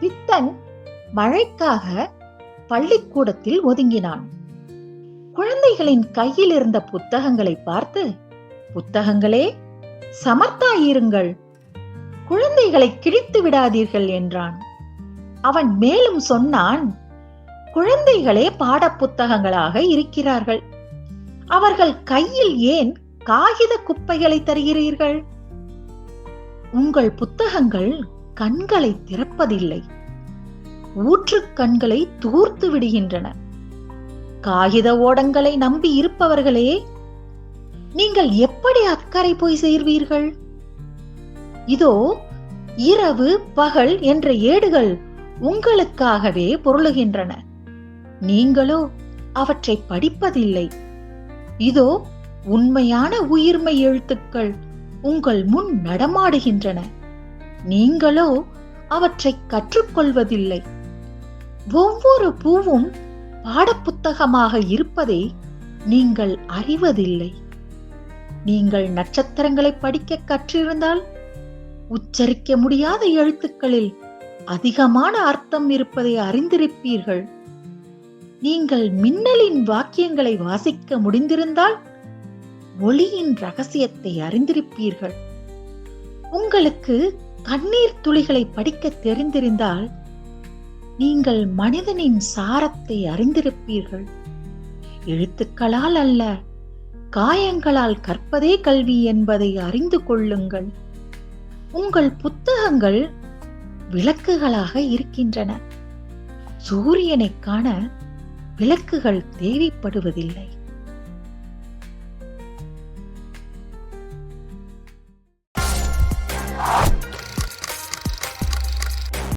பித்தன் மழைக்காக பள்ளிக்கூடத்தில் ஒதுங்கினான். குழந்தைகளின் கையில் இருந்த புத்தகங்களை பார்த்து புத்தகங்களே சமர்த்தாயிருங்கள். குழந்தைகளை கிழித்து விடாதீர்கள் என்றான். அவன் மேலும் சொன்னான் குழந்தைகளே பாடப்புத்தகங்களாக இருக்கிறார்கள். அவர்கள் கையில் ஏன் காகித குப்பைகளை தருகிறீர்கள்? உங்கள் புத்தகங்கள் கண்களை திறப்பதில்லை. ஊற்றுக் கண்களை தூர்த்து விடுகின்றன. காகித ஓடங்களை நம்பி இருப்பவர்களே நீங்கள் எப்படி அக்கறை போய் சேர்வீர்கள்? இதோ இரவு பகல் என்ற ஏடுகள் உங்களுக்காகவே பொருளுகின்றன. நீங்களோ அவற்றை படிப்பதில்லை. இதோ உண்மையான உயிர்மை எழுத்துக்கள் உங்கள் முன் நடமாடுகின்றன. நீங்களோ அவற்றை கற்றுக்கொள்வதில்லை. ஒவ்வொரு பூவும் பாடப்புத்தகமாக இருப்பதை நீங்கள் அறிவதில்லை. நீங்கள் நட்சத்திரங்களை படிக்க கற்றிருந்தால் உச்சரிக்க முடியாத எழுத்துக்களில் அதிகமான அர்த்தம் இருப்பதை அறிந்திருப்பீர்கள். நீங்கள் மின்னலின் வாக்கியங்களை வாசிக்க முடிந்திருந்தால் ஒளியின் ரகசியத்தை அறிந்திருப்பீர்கள். உங்களுக்கு கண்ணீர் துளிகளை படிக்க தெரிந்திருந்தால் நீங்கள் மனிதனின் சாரத்தை அறிந்திருப்பீர்கள். எழுத்துக்களால் அல்ல காயங்களால் கற்பதே கல்வி என்பதை அறிந்து கொள்ளுங்கள். உங்கள் புத்தகங்கள் விளக்குகளாக இருக்கின்றன. சூரியனை காண விளக்குகள் தேவைப்படுவதில்லை.